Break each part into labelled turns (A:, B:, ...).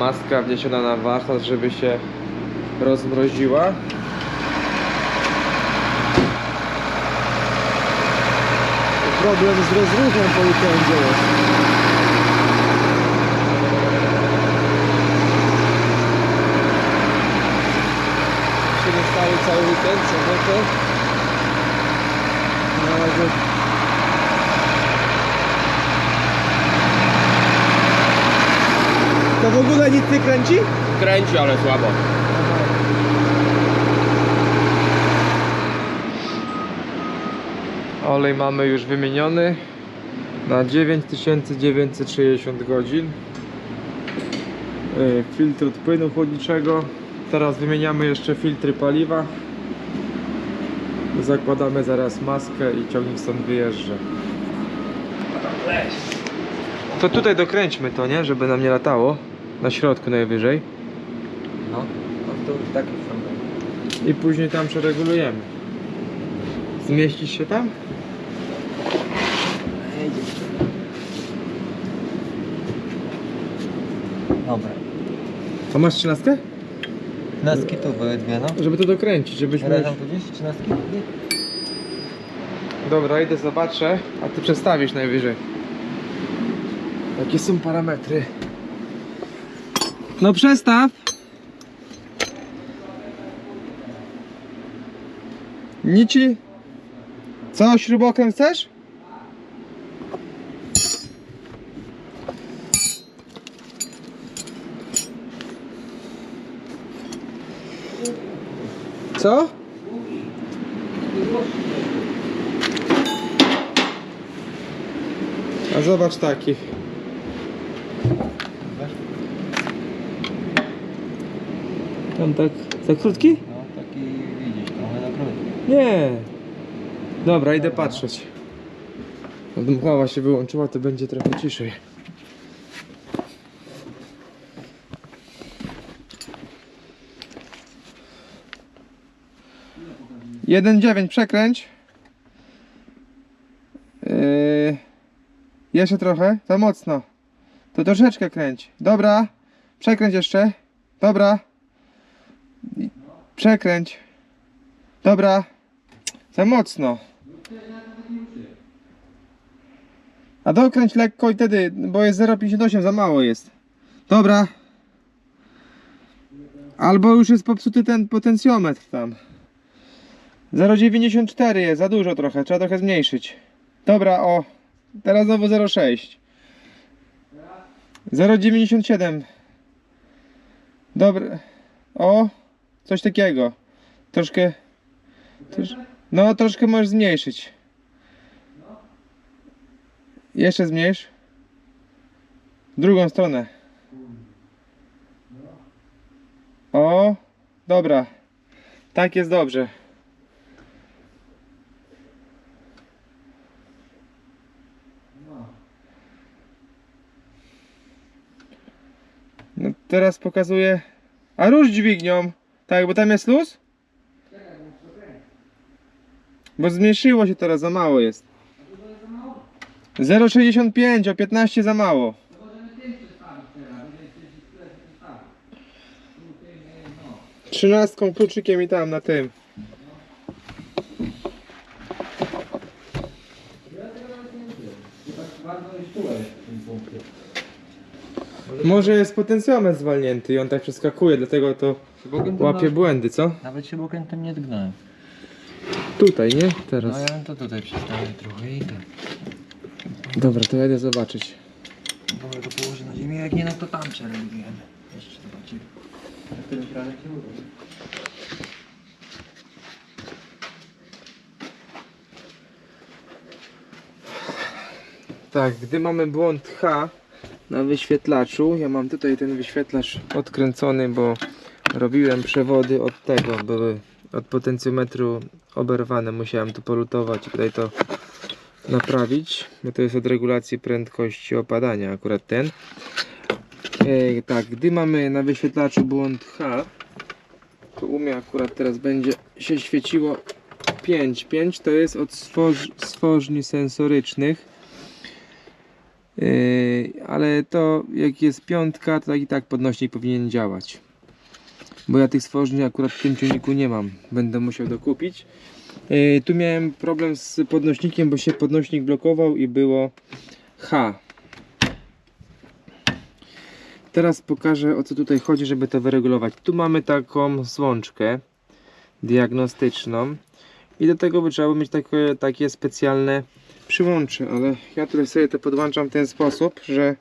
A: Maska wniesiona na warsztat, żeby się rozmroziła.
B: Problem z rozruchem po weekendzie jest. Się dostały cały weekend, sobotę. Na razie To w ogóle nic nie kręci?
A: Kręci, ale słabo. Olej mamy już wymieniony na 9960 godzin. Yy, Filtr od płynu chłodniczego. Teraz wymieniamy jeszcze filtry paliwa. Zakładamy zaraz maskę i ciągnik stąd wyjeżdża. To tutaj dokręćmy to, nie? Żeby nam nie latało. Na środku najwyżej.
B: No, no to taki sam.
A: I później tam przeregulujemy. Zmieścisz się tam?
B: Dobra.
A: A masz trzynastkę?
B: Naski tu były dwie, no.
A: Żeby to dokręcić, żebyśmy...
B: Razem tu gdzieś trzynastki?
A: Dobra, idę zobaczę, a ty przestawisz najwyżej. Jakie są parametry? No przestaw! Nici? Co, śrubokręt chcesz? Co? A zobacz taki. Tam tak, za krótki?
B: No, taki widzisz, trochę na krótko.
A: Nie. Dobra, idę patrzeć. Dmuchawa się wyłączyła, to będzie trochę ciszej. Jeden dziewięć przekręć. Yy, jeszcze trochę, za mocno. To troszeczkę kręć. Dobra, przekręć jeszcze. Dobra. Przekręć. Dobra. Za mocno. A dokręć lekko i wtedy, bo jest 0,58 za mało jest. Dobra. Albo już jest popsuty ten potencjometr tam. 0,94 jest, za dużo trochę, trzeba trochę zmniejszyć. Dobra, o. Teraz znowu 0,6. 0,97. Dobra. O. Coś takiego. Troszkę. Trosz... No, troszkę możesz zmniejszyć. Jeszcze zmniejsz. W drugą stronę. O, dobra. Tak jest dobrze. No teraz pokazuję. A rusz dźwignią. Tak, bo tam jest luz? Bo zmniejszyło się teraz, za mało jest. 0,65, o 15 za mało. Trzynastką kluczykiem i tam na tym. Może jest potencjometr zwalnięty i on tak przeskakuje, dlatego to łapie błędy, co?
B: Nawet się bokrętem nie dgnąłem.
A: Tutaj, nie?
B: No
A: Teraz.
B: ja bym to tutaj przestawię trochę i tak.
A: Dobra, to jadę zobaczyć.
B: Dobra, to położę na ziemię, jak nie no to tam przereagujemy. Jeszcze zobaczymy. Na którym kranek się uda.
A: Tak, gdy mamy błąd H na wyświetlaczu, ja mam tutaj ten wyświetlacz odkręcony, bo robiłem przewody od tego, były od potencjometru oberwane, musiałem tu polutować i tutaj to naprawić, bo to jest od regulacji prędkości opadania akurat ten. E, tak, gdy mamy na wyświetlaczu błąd H, to u mnie akurat teraz będzie się świeciło 5. 5 to jest od stworz, stworzni sensorycznych. Yy, ale to jak jest piątka, to tak i tak podnośnik powinien działać. Bo ja tych stworzeń akurat w tym ciągniku nie mam. Będę musiał dokupić. Yy, tu miałem problem z podnośnikiem, bo się podnośnik blokował i było H. Teraz pokażę o co tutaj chodzi, żeby to wyregulować. Tu mamy taką złączkę diagnostyczną i do tego by trzeba mieć takie, takie specjalne przyłącze, ale ja tutaj sobie to podłączam w ten sposób, że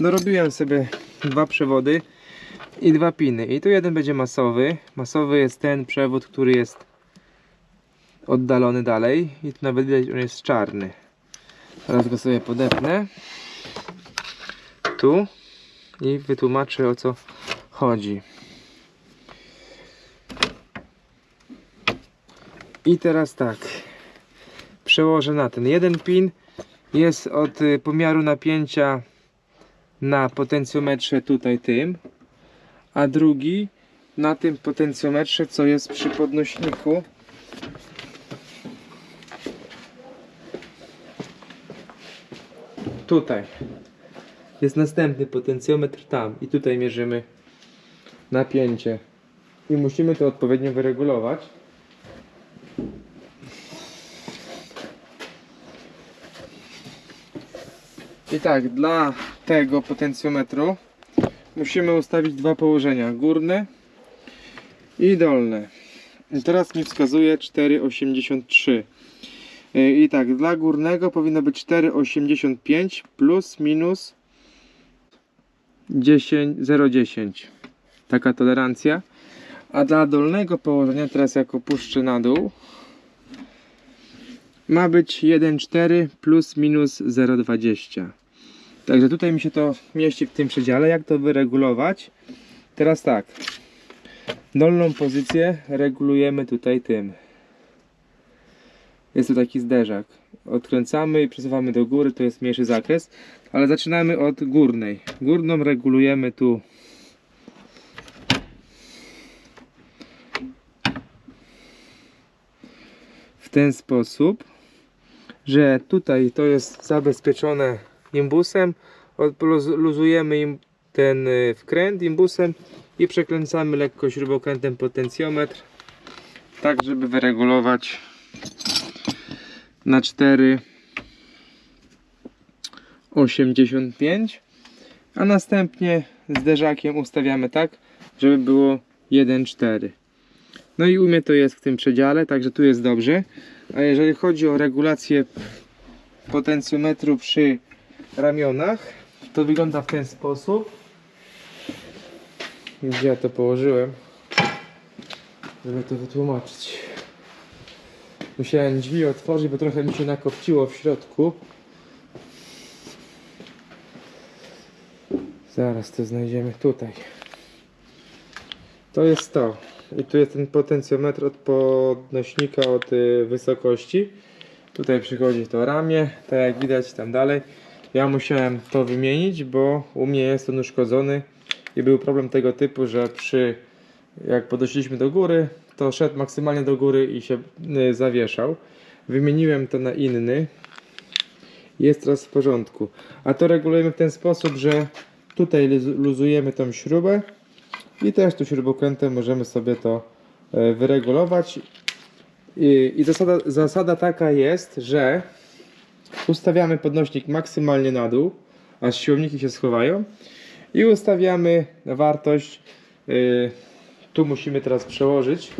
A: dorobiłem sobie dwa przewody i dwa piny i tu jeden będzie masowy. Masowy jest ten przewód, który jest oddalony dalej i tu nawet widać, on jest czarny. Teraz go sobie podepnę tu i wytłumaczę o co chodzi. I teraz tak. Przełożę na ten. Jeden pin jest od y, pomiaru napięcia na potencjometrze tutaj tym, a drugi na tym potencjometrze, co jest przy podnośniku. Tutaj jest następny potencjometr tam i tutaj mierzymy napięcie i musimy to odpowiednio wyregulować. I tak, dla tego potencjometru musimy ustawić dwa położenia, górne i dolne. I teraz mi wskazuje 4,83. Yy, I tak, dla górnego powinno być 4,85 plus minus 10, 0,10. Taka tolerancja. A dla dolnego położenia, teraz jak opuszczę na dół, ma być 1,4 plus minus 0,20. Także tutaj mi się to mieści w tym przedziale. Jak to wyregulować? Teraz tak. Dolną pozycję regulujemy tutaj tym. Jest tu taki zderzak. Odkręcamy i przesuwamy do góry, to jest mniejszy zakres. Ale zaczynamy od górnej. Górną regulujemy tu. W ten sposób, że tutaj to jest zabezpieczone imbusem. Luzujemy im ten y, wkręt imbusem i przekręcamy lekko śrubokrętem potencjometr, tak żeby wyregulować na 4,85 a następnie zderzakiem ustawiamy tak, żeby było 1,4 no i u mnie to jest w tym przedziale, także tu jest dobrze a jeżeli chodzi o regulację potencjometru przy ramionach. To wygląda w ten sposób. Gdzie ja to położyłem żeby to wytłumaczyć. Musiałem drzwi otworzyć, bo trochę mi się nakopciło w środku. Zaraz to znajdziemy tutaj. To jest to. I tu jest ten potencjometr od podnośnika od y, wysokości. Tutaj przychodzi to ramię tak jak widać tam dalej ja musiałem to wymienić, bo u mnie jest on uszkodzony i był problem tego typu, że przy jak podeszliśmy do góry, to szedł maksymalnie do góry i się y, zawieszał. Wymieniłem to na inny. Jest teraz w porządku. A to regulujemy w ten sposób, że tutaj luz- luzujemy tą śrubę i też tu śrubokrętem możemy sobie to y, wyregulować. I, i zasada, zasada taka jest, że ustawiamy podnośnik maksymalnie na dół, aż siłowniki się schowają. I ustawiamy wartość yy, tu musimy teraz przełożyć.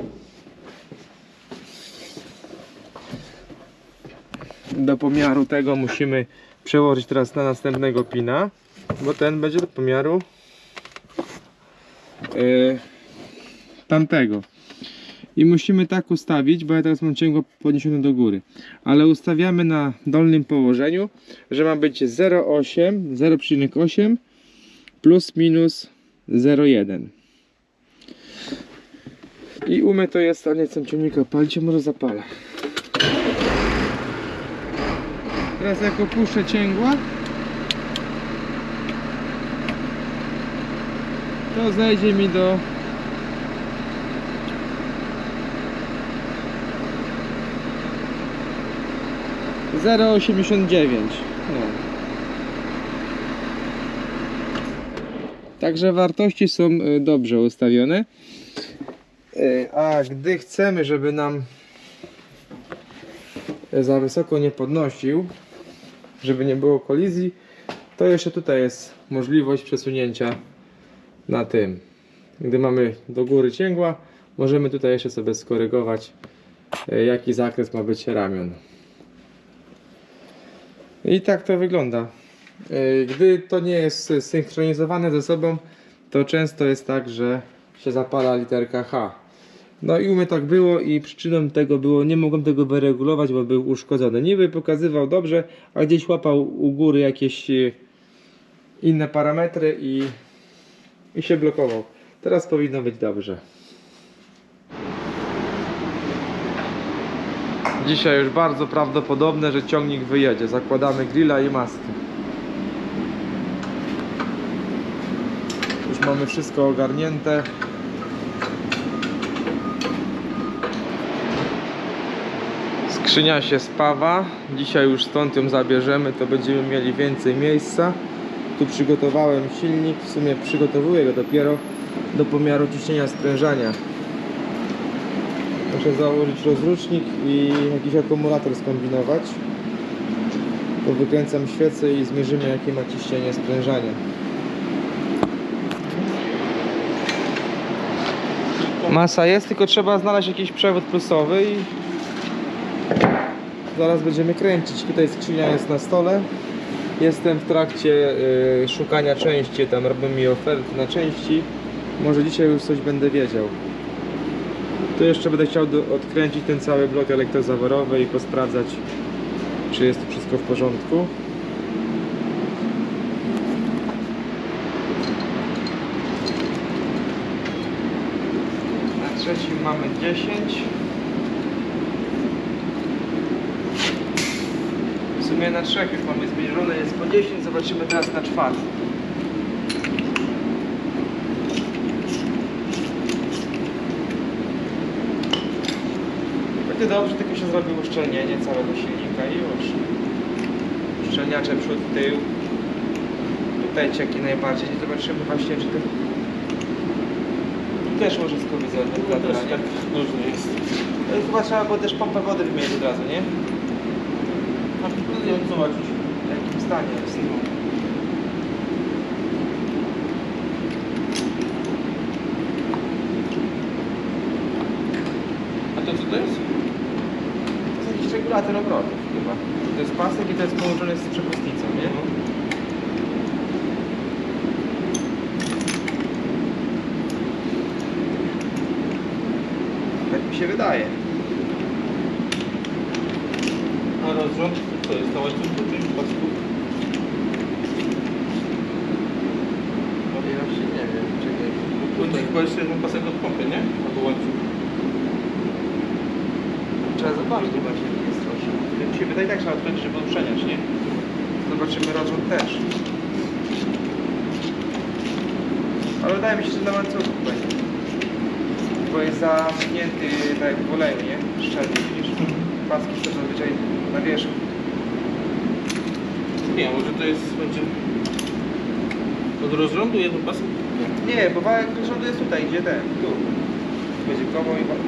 A: Do pomiaru tego musimy przełożyć teraz na następnego pina bo ten będzie do pomiaru yy, tamtego i musimy tak ustawić, bo ja teraz mam ciągło podniesione do góry. Ale ustawiamy na dolnym położeniu, że ma być 0,8, 0,8 plus minus 0,1. I u mnie to jest, a nie chcę ciągnika palić, może zapalę. Teraz jak opuszczę cięgła, to zejdzie mi do 0,89 no. Także wartości są y, dobrze ustawione. Y, A gdy chcemy, żeby nam za wysoko nie podnosił, żeby nie było kolizji, to jeszcze tutaj jest możliwość przesunięcia na tym. Gdy mamy do góry cięgła, możemy tutaj jeszcze sobie skorygować e, jaki zakres ma być ramion. I tak to wygląda. E, Gdy to nie jest synchronizowane ze sobą, to często jest tak, że się zapala literka H. No i u mnie tak było i przyczyną tego było, nie mogłem tego wyregulować, bo był uszkodzony. Niby pokazywał dobrze, a gdzieś łapał u góry jakieś e, inne parametry i, i się blokował. Teraz powinno być dobrze. Dzisiaj już bardzo prawdopodobne, że ciągnik wyjedzie. Zakładamy grilla i maskę. Już mamy wszystko ogarnięte. Skrzynia się spawa. Dzisiaj już stąd ją zabierzemy, to będziemy mieli więcej miejsca. Tu przygotowałem silnik, w sumie przygotowuję go dopiero do pomiaru ciśnienia sprężania. Muszę założyć rozrusznik i jakiś akumulator skombinować. To wykręcam świecę i zmierzymy jakie ma ciśnienie sprężania. Masa jest, tylko trzeba znaleźć jakiś przewód plusowy i zaraz będziemy kręcić. Tutaj skrzynia jest na stole. Jestem w trakcie y, szukania części, tam robią mi oferty na części. Może dzisiaj już coś będę wiedział. Tu jeszcze będę chciał odkręcić ten cały blok elektrozaworowy i posprawdzać, czy jest tu wszystko w porządku. Na trzecim mamy 10. W sumie na trzech już mamy zmierzone, jest po 10, zobaczymy teraz na czwartym. Będzie dobrze, tylko się zrobi uszczelnienie całego silnika i już. Uszczelniacze przód, tył. Tutaj cieki najbardziej. I zobaczymy właśnie, czy. Tu też może skowić od wentylatora, nie?
B: różny jest.
A: No chyba trzeba było też pompę wody wymienić od razu, nie?
B: A próbuję zobaczyć.
A: W jakim stanie jest. 100 obrotów chyba. To jest pasek i to jest połączone z przepustnicą, nie? Tak mi się wydaje.
B: A rozrząd to jest na łańcuchu czy pasku?
A: Powiem się, nie wiem, czekaj.
B: Tu chyba jeszcze jedną. Wydaje tak, trzeba odkręcić, żeby uszczelniać, nie?
A: Zobaczymy rozrzut też. Ale wydaje mi się, że na łańcuchu będzie. Bo jest zamknięty tak jak w oleju, nie? Szczelnie, widzisz? Paski są zazwyczaj na wierzchu.
B: Nie, może to jest, będzie... Od rozrządu jeden pasek?
A: Nie, bo wałek rządu jest tutaj, gdzie ten, tu. Będzie koło i wałek.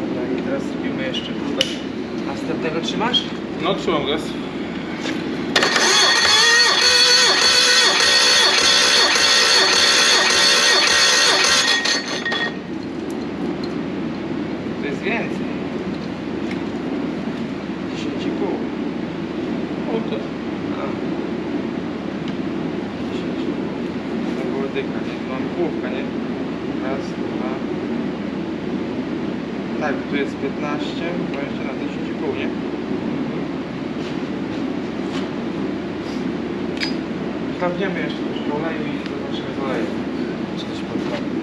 A: Dobra, i teraz zrobimy jeszcze próbę. Następnego trzymasz?
B: No, trzymam gaz.
A: To jest więcej. 10,5.
B: O, to.
A: A. 10. To było dycha, nie? Mam półka, nie? Raz, dwa. Tak, tu jest 15, 20 na 10,5, nie? Sprawdzimy jeszcze troszkę oleju i zobaczymy z olejem. Czy coś podpadnie.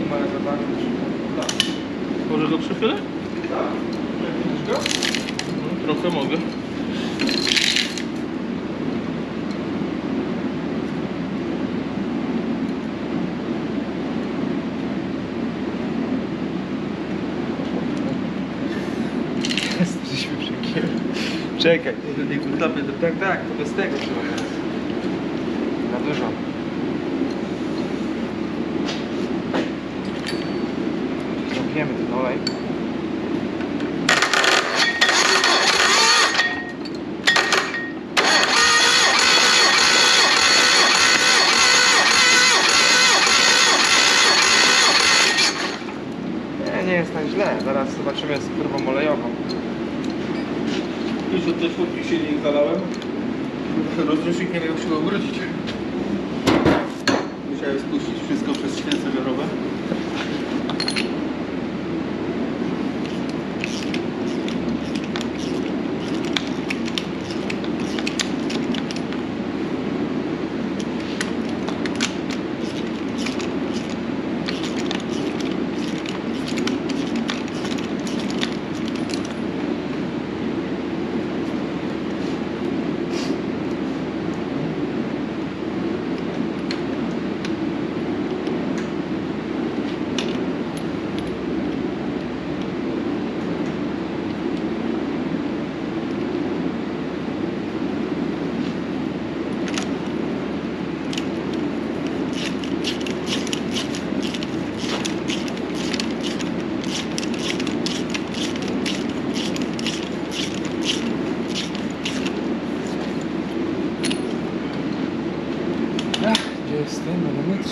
A: Nie ma zobaczyć. Tak.
B: Może go przychylę?
A: Tak. Widzisz go?
C: To mogę.
A: Jesteśmy przekier. Czekaj.
C: Nie klapie do
A: Tak, tak, to bez tego trzeba. Za dużo. Zapiemy ten olej. Nie, nie jest tak źle. Zaraz zobaczymy z próbą olejową.
C: Już od tej czwórki silnik zalałem. Rozrusznik nie miał się obrócić. Musiałem spuścić wszystko przez świece żarowe.
A: Ach, gdzie jest ten manometr?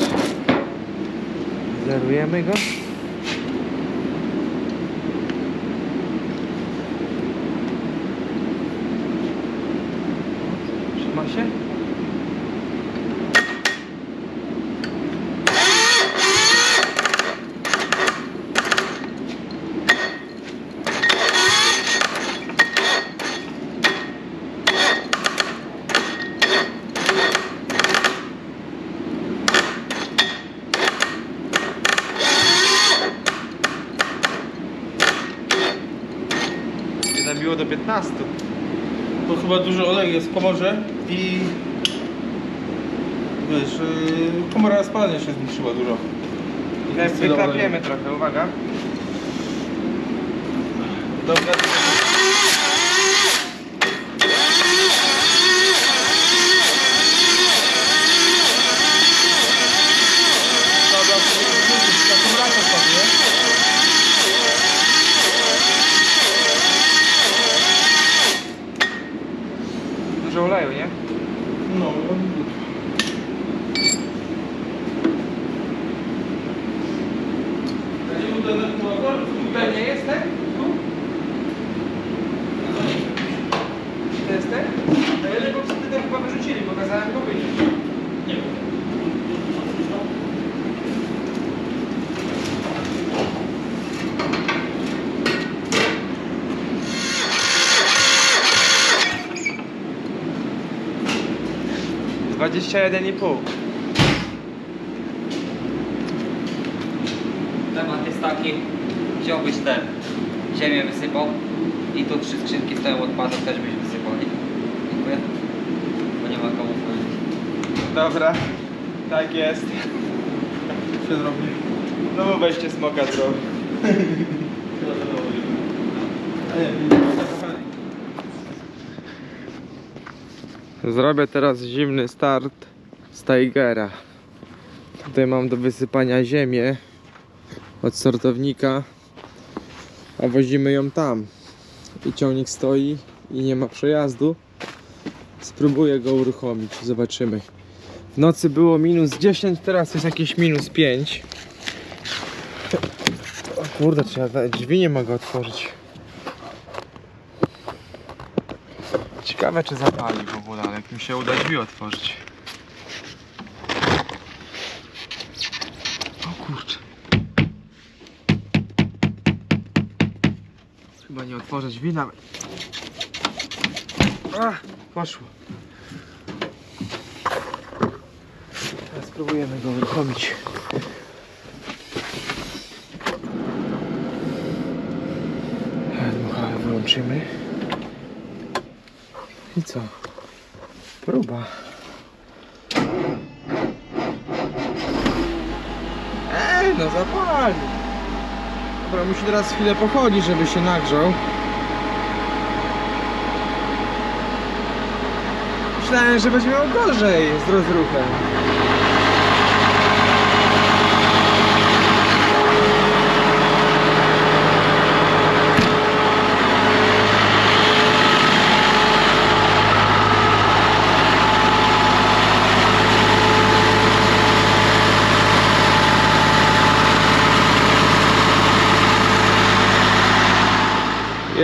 A: Zerujemy go. Trzyma się? Się nabiło do 15.
C: Bo chyba dużo oleju jest w komorze i wiesz, yy, komora spalania się zmniejszyła dużo.
A: Wyklapiemy trochę, uwaga.
C: Dobra,
A: 21,5.
D: Temat jest taki, wziąłbyś ten, ziemię wysypał i tu trzy skrzynki z tyłu odpadów też byś wysypał. Dziękuję. Bo nie ma komu powiedzieć.
A: Dobra, tak jest.
C: Co zrobili?
A: No bo weźcie smoka co. Zrobię teraz zimny start z Tigera. Tutaj mam do wysypania ziemię od sortownika, a wozimy ją tam. I ciągnik stoi i nie ma przejazdu. Spróbuję go uruchomić, zobaczymy. W nocy było minus 10, teraz jest jakieś minus 5. O kurde, trzeba drzwi nie mogę otworzyć. Ciekawe czy zapali w ogóle, ale jak mi się uda drzwi otworzyć. O kurczę. Chyba nie otworzę drzwi nawet. Ach, poszło. Teraz spróbujemy go uruchomić. Dmuchałę wyłączymy. I co? Próba. Ej, no zapali. Dobra, musi teraz chwilę pochodzić, żeby się nagrzał. Myślałem, że będzie miał gorzej z rozruchem.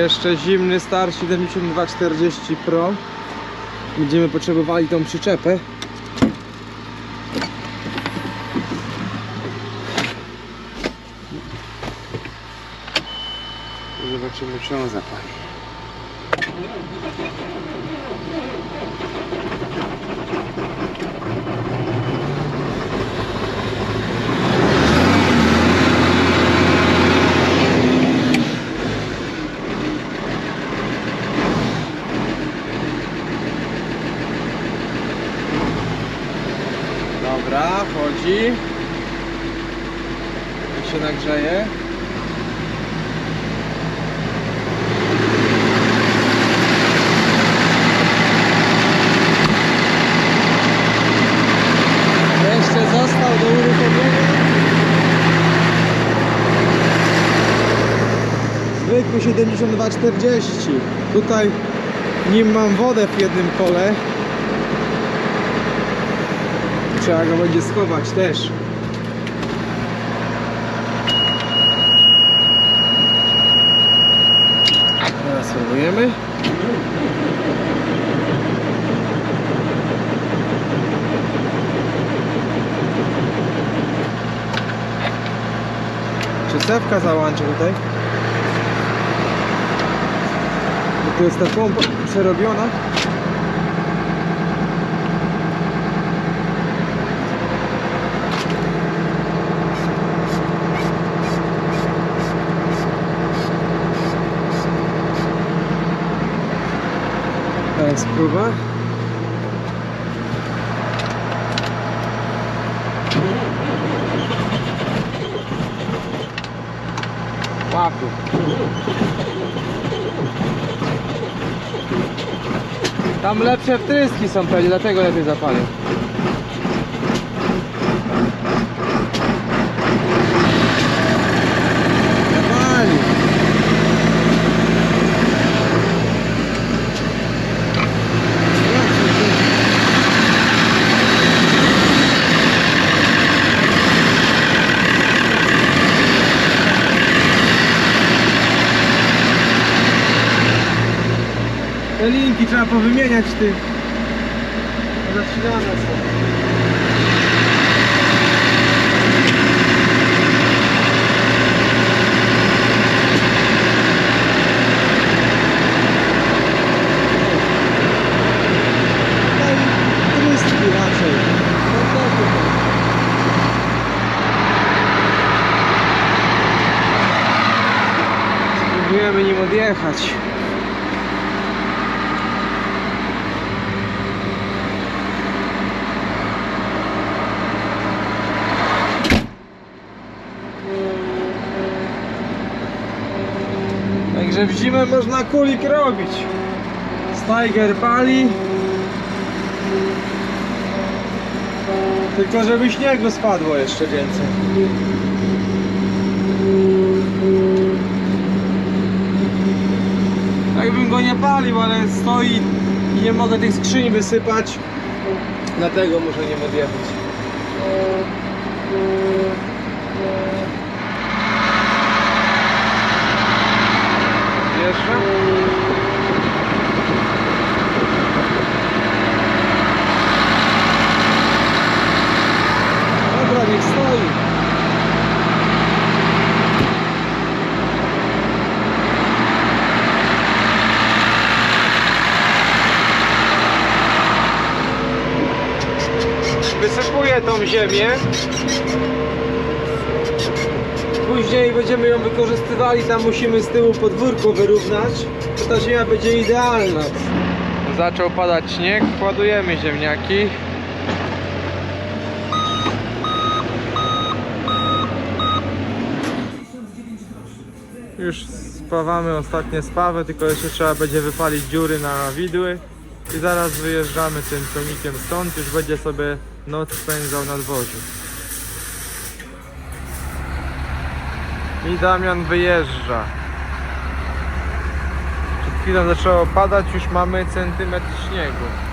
A: Jeszcze zimny Star 7240 Pro. Będziemy potrzebowali tą przyczepę. Zobaczymy czy on zapali. Dobra, chodzi. Jak się nagrzeje. Jeszcze został do uruchomienia. Zwykły 7240. Tutaj nim mam wodę w jednym kole. Trzeba go będzie schować też. Teraz spróbujemy. Czy cewka załączy tutaj? Bo to jest ta pompa przerobiona. Teraz próba. Łapu. Tam lepsze wtryski są pewnie, dlatego lepiej zapalił. Linki trzeba powymieniać ty. Zaczynane są. I trystki raczej. No to tutaj. Spróbujemy nim odjechać. Także w zimę można kulik robić. Steiger pali. Tylko żeby śniegu spadło jeszcze więcej. Tak bym go nie palił, ale stoi i nie mogę tych skrzyń wysypać. Dlatego muszę nim odjechać. Jeszcze? Dobra, niech stoi. Wysypuję tą ziemię. Później będziemy ją wykorzystywali, tam musimy z tyłu podwórko wyrównać. To ta ziemia będzie idealna. Zaczął padać śnieg, kładujemy ziemniaki. Już spawamy ostatnie spawy, tylko jeszcze trzeba będzie wypalić dziury na widły. I zaraz wyjeżdżamy tym ciągnikiem stąd, już będzie sobie noc spędzał na dworzu. I Damian wyjeżdża. Przed chwilą zaczęło padać, już mamy centymetr śniegu.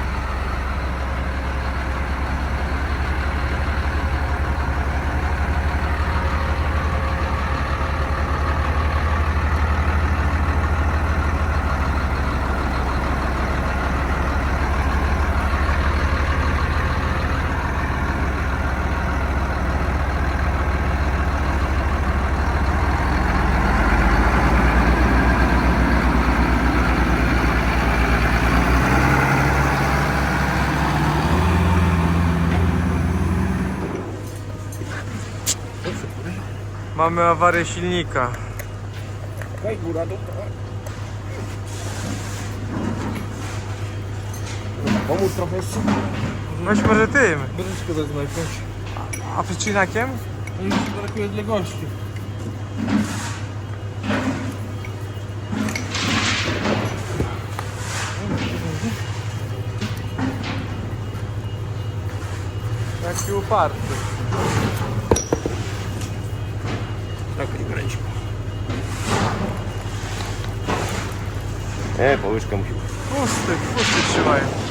A: Mamy awarię silnika.
C: Daj góra do Pomóż trochę jeszcze.
A: Weź może tym.
C: Bryczkę wezmę jakąś.
A: A przecinakiem?
C: Już brakuje odległości.
A: Jaki uparty.
C: E, połyszka musi.
A: Pusty, pusty trzymają.